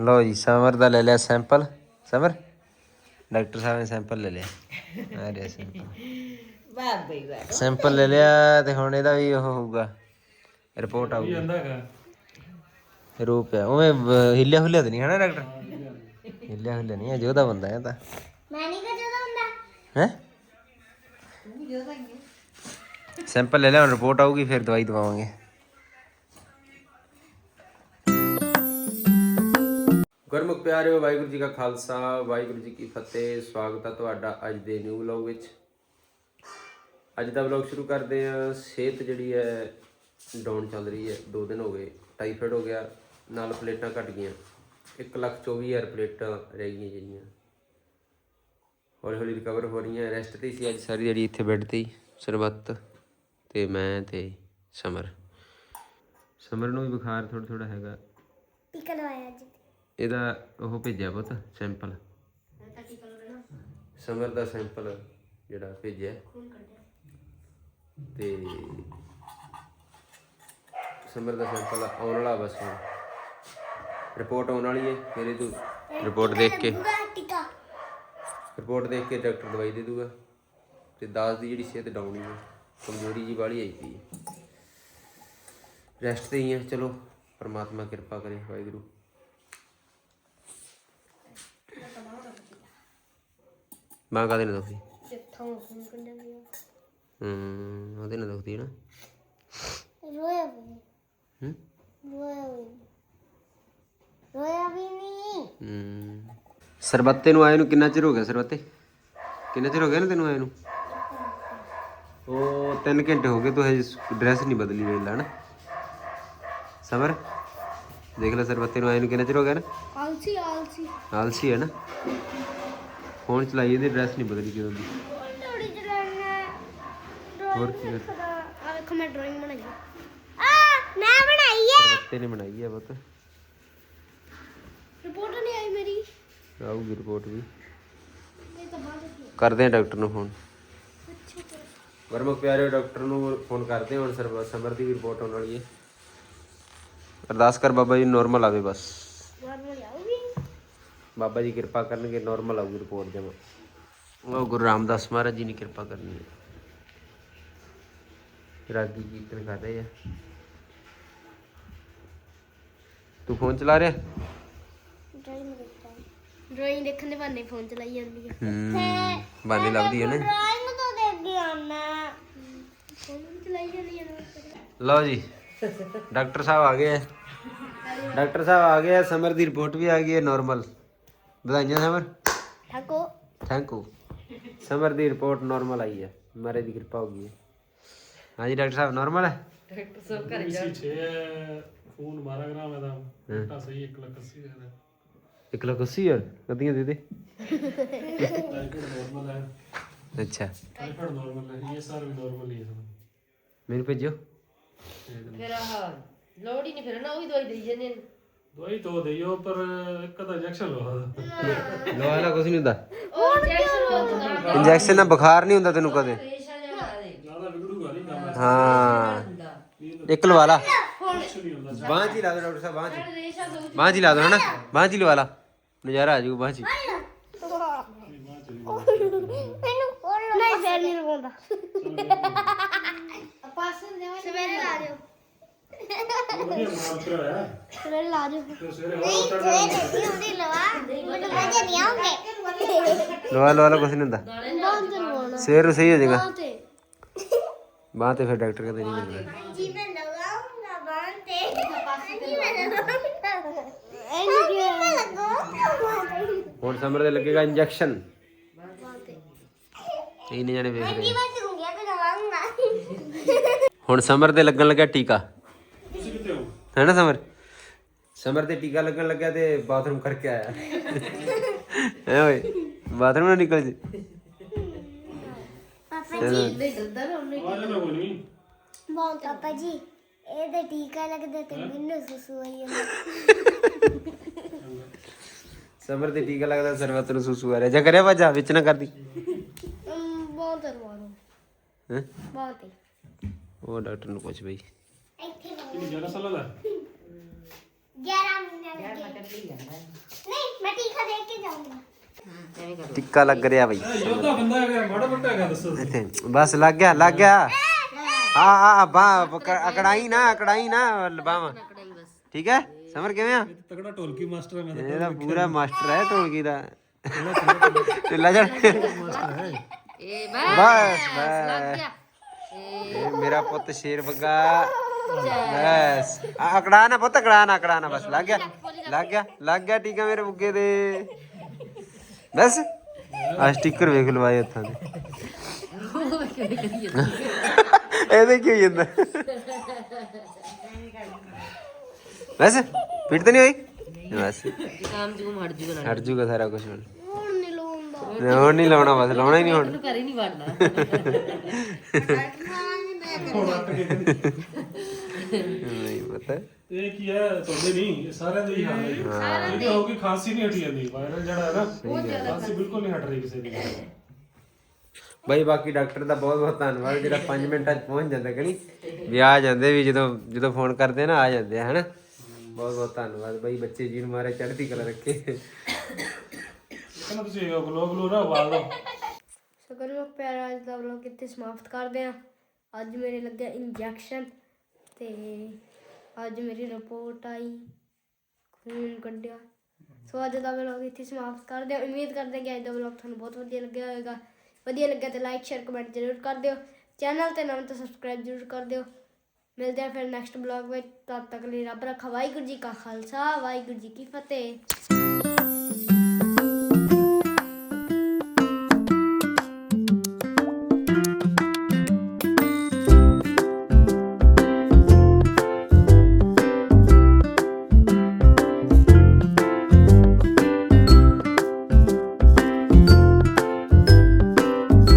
ਲਓ ਜੀ ਸਮਰ ਦਾ ਲੈ ਲਿਆ ਸੈਂਪਲ ਸਮਰ? ਡਾਕਟਰ ਸਾਹਿਬ ਨੇ ਸੈਂਪਲ ਲੈ ਲਿਆ। ਆ ਰਿਹਾ ਸੈਂਪਲ ਵਾਹ ਬਈ ਵਾਹ। ਸੈਂਪਲ ਲੈ ਲਿਆ ਤੇ ਹੁਣ ਇਹਦਾ ਵੀ ਉਹ ਹੋਊਗਾ। ਰਿਪੋਰਟ ਆਊਗੀ। ਜਾਂਦਾ ਰੂਪ ਹੈ ਉਵੇਂ ਵ- ਹਿੱਲਿਆ ਹੁੱਲਿਆ ਤਾਂ ਨਹੀਂ ਹੈ ਨਾ ਡਾਕਟਰ? ਹਿੱਲਿਆ ਹੁੱਲਿਆ ਨਹੀਂ ਹੈ ਜੋ ਦਾ ਬੰਦਾ ਹੈ ਤਾਂ। ਮੈਂ ਨਹੀਂ ਕਦੋਂ ਹੁੰਦਾ। ਹੈ? ਸੈਂਪਲ ਲੈ ਲਿਆ ਹੁਣ ਰਿਪੋਰਟ ਆਊਗੀ ਫਿਰ ਦਵਾਈ ਦਵਾਵਾਂਗੇ। ਗੁਰਮੁਖ ਪਿਆਰਿਓ, ਵਾਹਿਗੁਰੂ ਜੀ ਕਾ ਖਾਲਸਾ, ਵਾਹਿਗੁਰੂ ਜੀ ਕੀ ਫਤਿਹ। ਸਵਾਗਤ ਹੈ ਤੁਹਾਡਾ ਅੱਜ ਦੇ ਨਿਊ ਵਲੌਗ ਵਿੱਚ। ਅੱਜ ਦਾ ਵਲੌਗ ਸ਼ੁਰੂ ਕਰਦੇ ਹਾਂ। ਸਿਹਤ ਜਿਹੜੀ ਹੈ ਡਾਊਨ ਚੱਲ ਰਹੀ ਹੈ। 2 ਦਿਨ ਹੋ ਗਏ ਟਾਈਫਾਇਡ ਹੋ ਗਿਆ, ਨਾਲ ਪਲੇਟਾਂ ਘਟ ਗਈਆਂ। 124000 ਪਲੇਟਾਂ ਰਹਿ ਗਈਆਂ ਜਿਹੜੀਆਂ। ਹੌਲੀ ਹੌਲੀ ਰਿਕਵਰ ਹੋ ਰਹੀਆਂ। ਰੈਸਟ ਤੇ ਸੀ ਅੱਜ ਸਾਰੀ ਜਿਹੜੀ ਇੱਥੇ ਬੈੱਡ ਤੇ ਹੀ, ਸਰਬੱਤ ਤੇ ਮੈਂ ਤੇ ਸਮਰ। ਸਮਰ ਨੂੰ ਵੀ ਬੁਖਾਰ ਥੋੜਾ ਥੋੜਾ ਹੈਗਾ। ਟੀਕਾ ਲਵਾਇਆ ਅੱਜ। ਇਹਦਾ ਉਹ ਭੇਜਿਆ ਪੁੱਤ ਸੈਂਪਲ ਸਮਰ ਦਾ ਸੈਂਪਲ ਜਿਹੜਾ ਭੇਜਿਆ। ਤੇ ਸਮਰ ਦਾ ਸੈਂਪਲ ਆਉਣ ਵਾਲਾ ਬਸ ਹੁਣ। ਰਿਪੋਰਟ ਆਉਣ ਵਾਲੀ ਹੈ ਫਿਰ ਇਹ ਤੋਂ ਰਿਪੋਰਟ ਦੇਖ ਕੇ। ਰਿਪੋਰਟ ਦੇਖ ਕੇ ਡਾਕਟਰ ਦਵਾਈ ਦੇ ਦੂਗਾ। ਤੇ ਦਾਸ ਦੀ ਜਿਹੜੀ ਸਿਹਤ ਡਾਊਨ ਹੀ ਹੈ ਕਮਜ਼ੋਰੀ ਜੀ ਵਾਲੀ ਆਈ ਪਈ ਹੈ। ਰੈਸਟ ਤੇ ਹੀ ਹੈ ਚਲੋ ਪਰਮਾਤਮਾ ਕਿਰਪਾ ਕਰੇ ਵਾਹਿਗੁਰੂ। ਮਾਂ ਕਾਦੇ ਨਾਲ ਦੁਖਦੀ? ਜਿੱਥੋਂ ਖੂਨ ਕੰਡਿਆ ਗਿਆ ਹੂੰ ਉਹਦੇ ਨਾਲ ਦੁਖਦੀ ਹੈ ਨਾ। ਰੋਇਆ ਵੀ ਹੂੰ? ਰੋਇਆ ਵੀ ਰੋਇਆ ਵੀ ਨਹੀਂ। ਹੂੰ। ਸਰਬੱਤੇ ਨੂੰ ਆਏ ਨੂੰ ਕਿੰਨਾ ਚਿਰ ਹੋ ਗਿਆ ਸਰਬੱਤੇ? ਕਿੰਨਾ ਚਿਰ ਹੋ ਗਿਆ ਨਾ ਤੈਨੂੰ ਆਏ ਨੂੰ? ਉਹ 3 ਘੰਟੇ ਹੋ ਗਏ ਤੂੰ ਹਜੇ ਡਰੈਸ ਨਹੀਂ ਬਦਲੀ ਵੇਲਾ ਨਾ ਸਮਰ ਦੇਖ ਲੈ ਸਰਬੱਤੇ ਨੂੰ ਆਏ ਨੂੰ ਕਿੰਨਾ ਚਿਰ ਹੋ ਗਿਆ ਨਾ। ਆਲਸੀ ਆਲਸੀ। ਆਲਸੀ ਹੈ ਨਾ। ਫੋਨ ਚਲਾਈ ਇਹਦੀ ਡਰੈਸ ਨਹੀਂ ਬਦਲੀ ਕਿਦੋਂ ਦੀ। ਥੋੜੀ ਜਲਾਨਾ ਹੋਰ ਕੀ ਕਰ- ਆ ਵੇਖੋ ਮੈਂ ਡਰਾਇੰਗ ਬਣਾਈ ਆ ਮੈਂ ਬਣਾਈ ਹੈ। ਸਰਬੱਤੇ ਨੇ ਬਣਾਈ ਹੈ ਪੁੱਤ। ਰਿਪੋਰਟ ਨਹੀਂ ਆਈ ਮੇਰੀ। ਆਊਗੀ ਰਿਪੋਰਟ ਵੀ। ਇਹ ਤਾਂ ਬਾਅਦ ਵਿੱਚ। ਕਰਦੇ ਆ ਡਾਕਟਰ ਨੂੰ ਫੋਨ। ਵਰਮਕ ਪਿਆਰੇ ਡਾਕਟਰ ਨੂੰ ਫੋਨ ਕਰਦੇ ਹਾਂ। ਹੁਣ ਸਰ ਸਮਰ ਦੀ ਵੀ ਰਿਪੋਰਟ ਆਉਣ ਵਾਲੀ ਹੈ। ਅਰਦਾਸ ਕਰ ਬਾਬਾ ਜੀ ਨਾਰਮਲ ਆਵੇ ਬਸ। ਬਾਬਾ ਜੀ ਕਿਰਪਾ ਕਰਨਗੇ ਨਾਰਮਲ ਆਊਗੀ ਰਿਪੋਰਟ ਜਮਾ। ਉਹ ਗੁਰੂ ਰਾਮਦਾਸ ਮਹਾਰਾਜ ਜੀ ਨੇ ਕਿਰਪਾ ਕਰਨੀ ਹੈ। ਰਾਗੀ ਕੀਰਤਨ ਕਰ ਰਹੇ ਆ। ਤੂੰ ਫੋਨ ਚਲਾ ਰਿਹਾ? ਡਰਾਇੰਗ ਦੇਖਦਾ। ਡਰਾਇੰਗ ਦੇਖਣ ਦੇ ਬਹਾਨੇ ਫੋਨ ਚਲਾਈ ਜਾਂਦੀ ਹੈ ਹੂੰ ਬਾਨੀ ਲੱਭਦੀ ਹੈ ਨਾ। ਡਰਾਇੰਗ ਤੋਂ ਦੇਖ ਗਿਆ ਮੈਂ। ਫੋਨ ਚਲਾਈ ਜਾਂਦੀ ਹੈ ਲਓ ਜੀ ਡਾਕਟਰ ਸਾਹਿਬ ਆ ਗਏ ਡਾਕਟਰ ਸਾਹਿਬ ਆ ਗਏ ਸਮਰ ਦੀ ਰਿਪੋਰਟ ਵੀ ਆ ਗਈ ਹੈ ਨਾਰਮਲ ਵਧਾਈਆਂ ਸਮਰ। ਠਾਕੋ ਥੈਂਕ ਯੂ ਸਮਰ ਦੀ ਰਿਪੋਰਟ ਨਾਰਮਲ ਆਈ ਹੈ। ਮਾਰੇ ਦੀ ਕਿਰਪਾ ਹੋ ਗਈ ਹੈ। ਹਾਂਜੀ ਡਾਕਟਰ ਸਾਹਿਬ ਨਾਰਮਲ ਹੈ? ਡਾਕਟਰ ਸਾਹਿਬ ਘਰੇ ਸੀ 6 ਖੂਨ 12 ਗ੍ਰਾਮ ਹੈ ਦਾ। ਤਾਂ ਸਹੀ 1 ਲੱਖ 80 ਹਜ਼ਾਰ ਹੈ। ਇੱਕ ਲੱਖ ਅੱਸੀ ਹਜ਼ਾਰ? ਕਦੀਆਂ ਦੇ ਦੇ ਟਾਈਫਾਇਡ ਨਾਰਮਲ ਹੈ। ਅੱਛਾ। ਟਾਈਫਾਇਡ ਨਾਰਮਲ ਹੈ ਇਹ ਸਾਰ ਵੀ ਨਾਰਮਲ ਹੀ ਹੈ ਮੈਨੂੰ ਭੇਜੋ ਫਿਰ ਆਹ ਲੋੜ ਹੀ ਨਹੀਂ ਫਿਰ ਨਾ ਉਹੀ ਦਵਾਈ ਦੇਈ ਜਾਂਦੇ ਨੇ ਦਵਾਈ ਤੋਂ ਦਈਓ ਪਰ ਇੱਕ ਤਾਂ ਇੰਜੈਕਸ਼ਨ ਲਵਾ ਦੋ। ਲਵਾ ਲਾ ਕੁਝ ਨਹੀਂ ਹੁੰਦਾ। ਉਹ ਇੰਜੈਕਸ਼ਨ ਨਾਲ ਬੁਖਾਰ ਨਹੀਂ ਹੁੰਦਾ ਤੈਨੂੰ ਕਦੇ। ਰੇਸ਼ਾ ਜਿਹਾ ਲਾ ਦੇ ਜ਼ਿਆਦਾ ਵਿਗੜੂਗਾ ਨਹੀਂ ਕੰਮ। ਹਾਂ। ਹੁੰਦਾ ਇੱਕ ਲਵਾ ਲਾ। ਕੁਛ ਨਹੀਂ ਹੁੰਦਾ ਬਾਂਹ 'ਚ ਹੀ ਲਾ ਦੋ ਡਾਕਟਰ ਸਾਹਿਬ ਬਾਂਹ 'ਚ ਹੀ। ਰੇਸ਼ਾ ਦੋ ਬਾਂਹ 'ਚ ਹੀ ਲਾ ਦੋ ਹਨਾ? ਬਾਂਹ 'ਚ ਹੀ ਲਵਾ ਲਾ। ਨਜ਼ਾਰਾ ਆ ਜਾਊਗਾ ਬਾਂਹ। ਮੈਨੂੰ ਨਹੀਂ ਫੇਰ ਨਹੀਂ ਲਵਾਉਂਦਾ। ਪਾਸਨ ਦੇ ਸਵੇਰੇ ਲਾ ਦਿਓ। ਵਧੀਆ ਸਵੇਰੇ ਲਾ ਦਿਓ। ਤੇ ਸਵੇਰੇ ਹੋਰ ਚੜ੍ਹ ਨਹੀਂ ਹੁੰਦੀ ਲਵਾ। ਮੈਨੂੰ ਮਜ਼ੇ ਨਹੀਂ ਆਉਂਗੇ ਲਵਾ ਲਵਾ ਲਾ ਕੁਝ ਨਹੀਂ ਹੁੰਦਾ। ਬੰਦ ਲਵਾਉਣਾ। ਸਵੇਰ ਨੂੰ ਸਹੀ ਹੋ ਜਾਏਗਾ। ਤੇ। ਬਾਂਹ ਤੇ ਫਿਰ ਡਾਕਟਰ ਕਹਿੰਦੇ ਨਹੀਂ ਮਿਲਦਾ ਜੀ ਮੈਂ ਲਗਾਉਂਗਾ ਬੰਦ ਤੇ। ਜੀ ਮੈਂ ਲਗਾਉਂਗਾ ਐਨੀ ਕਿ ਲਗਾਉਂਗਾ ਹੁਣ ਸਮਰ ਦੇ ਲੱਗੇਗਾ ਇੰਜੈਕਸ਼ਨ। ਇਹਨੇ ਜਾਣੇ ਵੇਖ ਰਹੇ ਤੇ ਹੁਣ ਸਮਰ ਦੇ ਲੱਗਣ ਲੱਗਾ ਟੀਕਾ। ਹੋ ਹੈ ਨਾ ਸਮਰ? ਸਮਰ ਤੇ ਟੀਕਾ ਲੱਗਣ ਲੱਗਿਆ ਤੇ ਬਾਥਰੂਮ ਕਰਕੇ ਆਇਆ। ਹੈ ਓਏ ਬਾਥਰੂਮ ਨਾ ਨਿਕਲ ਜੇ। ਪਾਪਾ ਜੀ ਬਹੁਤ ਪਾਪਾ ਜੀ ਇਹਦੇ ਟੀਕਾ ਲੱਗਦਾ ਤੇ ਮੈਨੂੰ ਸੁਸੂ ਆਈ ਜਾਂਦਾ। ਸਮਰ ਤੇ ਟੀਕਾ ਲੱਗਦਾ ਸਰਵਤ ਨੂੰ ਸੁਸੂ ਆ ਰਿਹਾ। ਜਾ ਕਰਿਆ ਵਾਜਾ ਵਿੱਚ ਨਾ ਕਰਦੀ। ਬਹੁਤ ਰਵਾਰੋ ਹੈ? ਬਹੁਤ ਉਹ ਡਾਕਟਰ ਨੂੰ ਪੁੱਛ ਬਈ। ਇੱਥੇ ਕਿੰਨੀ ਜ਼ਿਆਦਾ ਸਾਲਾਂ ਦਾ? 11 ਮਹੀਨੇ ਯਾਰ ਨਹੀਂ ਮੈਂ ਟੀਕਾ ਦੇ ਕੇ ਜਾਊਂਗਾ। ਐਵੇਂ ਕਰ। ਟਿੱਕਾ ਲੱਗ ਰਿਹਾ ਬਈ। ਇਹ ਯੋਧਾ ਬੰਦਾ ਹੈਗਾ ਮਾੜਾ ਮੋਟਾ ਹੈਗਾ ਦੱਸੋ। ਤੁਸੀਂ। ਇੱਥੇ ਬਸ ਲੱਗ ਗਿਆ ਲੱਗ ਗਿਆ। ਆ ਆ ਬਾ ਅਕੜਾਈ ਨਾ ਅਕੜਾਈ ਨਾ ਲਬਾਵਾ। ਕੜਾਈ ਬਸ ਠੀਕ ਹੈ? ਸਮਰ ਕਿਵੇਂ ਆ? ਇਹ ਤਾਂ ਤਗੜਾ ਢੋਲਕੀ ਮਾਸਟਰ ਹੈ ਮੈਂ ਤਾਂ ਇਹਦਾ ਪੂਰਾ ਮਾਸਟਰ ਹੈ ਢੋਲਕੀ ਦਾ। ਮਾਸਟਰ ਹੈ। ਇਹ ਬਸ ਬਸ ਲੱਗ ਗਿਆ। ਇਹ ਮੇਰਾ ਪੁੱਤ ਸ਼ੇਰ ਬੱਗਾ। ਬਸ। ਅਕੜਾ ਨਾ ਪੁੱਤ ਅਕੜਾ ਨਾ ਅਕੜਾ ਨਾ ਬਸ। ਲੱਗ ਗਿਆ। ਲੱਗ ਗਿਆ। ਲੱਗ ਗਿਆ ਟੀਕਾ ਮੇਰੇ ਬੁੱਗੇ ਦੇ। ਬਸ। ਆ ਸਟicker ਵੇਖ ਲਵਾਏ ਹੱਥਾਂ ਦੇ। ਇਹਦੇ ਕੀ ਹੋਈ ਜਾਂਦਾ? ਬਸ। ਪਿੱਟ ਤਾਂ ਨਹੀਂ ਹੋਈ? ਬਸ। ਕੰਮ ਜੂਮ ਹਟ ਜੂਗਾ ਨਾ ਹਟ ਜੂਗਾ ਸਾਰਾ ਕੁਝ ਹੁਣ। ਹੁਣ ਨਹੀਂ ਲਾਉਂਦਾ। ਹੁਣ ਨਹੀਂ ਲਾਉਣਾ ਬਸ ਲਾਉਣਾ ਹੀ ਨਹੀਂ ਹੁਣ। ਤੂੰ ਘਰੇ ਨਹੀਂ ਵੜਨਾ। ਨਹੀਂ ਪਤਾ। ਇਹ ਕੀ ਹੈ ਤੁਹਾਡੇ ਨਹੀਂ ਇਹ ਸਾਰਿਆਂ ਦੇ ਹੀ ਹਾਲ ਹੈ। ਇਹ ਹੋ ਕਿ ਖਾਂਸੀ ਨਹੀਂ ਹਟੀ ਜਾਂਦੀ ਵਾਇਰਲ ਜਿਹੜਾ ਹੈ ਨਾ ਖਾਂਸੀ ਬਿਲਕੁਲ ਨਹੀਂ ਹਟ ਰਹੀ ਕਿਸੇ ਦੀ। ਬਾਈ ਬਾਕੀ ਡਾਕਟਰ ਦਾ ਬਹੁਤ ਬਹੁਤ ਧੰਨਵਾਦ ਜਿਹੜਾ 5 ਮਿੰਟਾਂ 'ਚ ਪਹੁੰਚ ਜਾਂਦਾ ਕਣੀ ਵੀ ਆ ਜਾਂਦੇ ਵੀ ਜਦੋਂ ਜਦੋਂ ਫੋਨ ਕਰਦੇ ਨਾ ਆ ਜਾਂਦੇ ਆ ਹਨਾ? ਬਹੁਤ ਬਹੁਤ ਧੰਨਵਾਦ ਬਾਈ ਬੱਚੇ ਜੀ ਨੂੰ ਮਾਰੇ ਚੜ੍ਹਦੀ ਕਲਾ ਰੱਖੇ। ਕਹਿੰਦਾ ਤੁਸੀਂ ਗਲੋ ਗਲੋ ਨਾ ਵਾਲ ਲਓ। ਸੋ ਕਰੋ ਪਿਆਰਾ ਅੱਜ ਦਾ ਵਲੌਗ ਇੱਥੇ ਸਮਾਪਤ ਕਰਦੇ ਹਾਂ। ਅੱਜ ਮੇਰੇ ਲੱਗਿਆ ਇੰਜੈਕਸ਼ਨ ਤੇ ਅੱਜ ਮੇਰੀ ਰਿਪੋਰਟ ਆਈ, ਖੂਨ ਕੱਢਿਆ। ਸੋ ਅੱਜ ਦਾ ਵਲੌਗ ਇੱਥੇ ਸਮਾਪਤ ਕਰਦੇ ਹਾਂ। ਉਮੀਦ ਕਰਦੇ ਹਾਂ ਕਿ ਅੱਜ ਦਾ ਵਲੌਗ ਤੁਹਾਨੂੰ ਬਹੁਤ ਵਧੀਆ ਲੱਗਿਆ ਹੋਵੇਗਾ। ਵਧੀਆ ਲੱਗਿਆ ਤਾਂ ਲਾਈਕ ਸ਼ੇਅਰ ਕਮੈਂਟ ਜ਼ਰੂਰ ਕਰ ਦਿਓ। ਚੈਨਲ ਤੇ ਨਵੇਂ ਤਾਂ ਸਬਸਕ੍ਰਾਈਬ ਜ਼ਰੂਰ ਕਰ ਦਿਓ। ਮਿਲਦੇ ਹਾਂ ਫਿਰ ਨੈਕਸਟ ਵਲੌਗ ਵਿੱਚ। ਤਦ ਤੱਕ ਲਈ ਰੱਬ ਰੱਖਾ। ਵਾਹਿਗੁਰੂ ਜੀ ਕਾ ਖਾਲਸਾ, ਵਾਹਿਗੁਰੂ ਜੀ ਕੀ ਫਤਿਹ।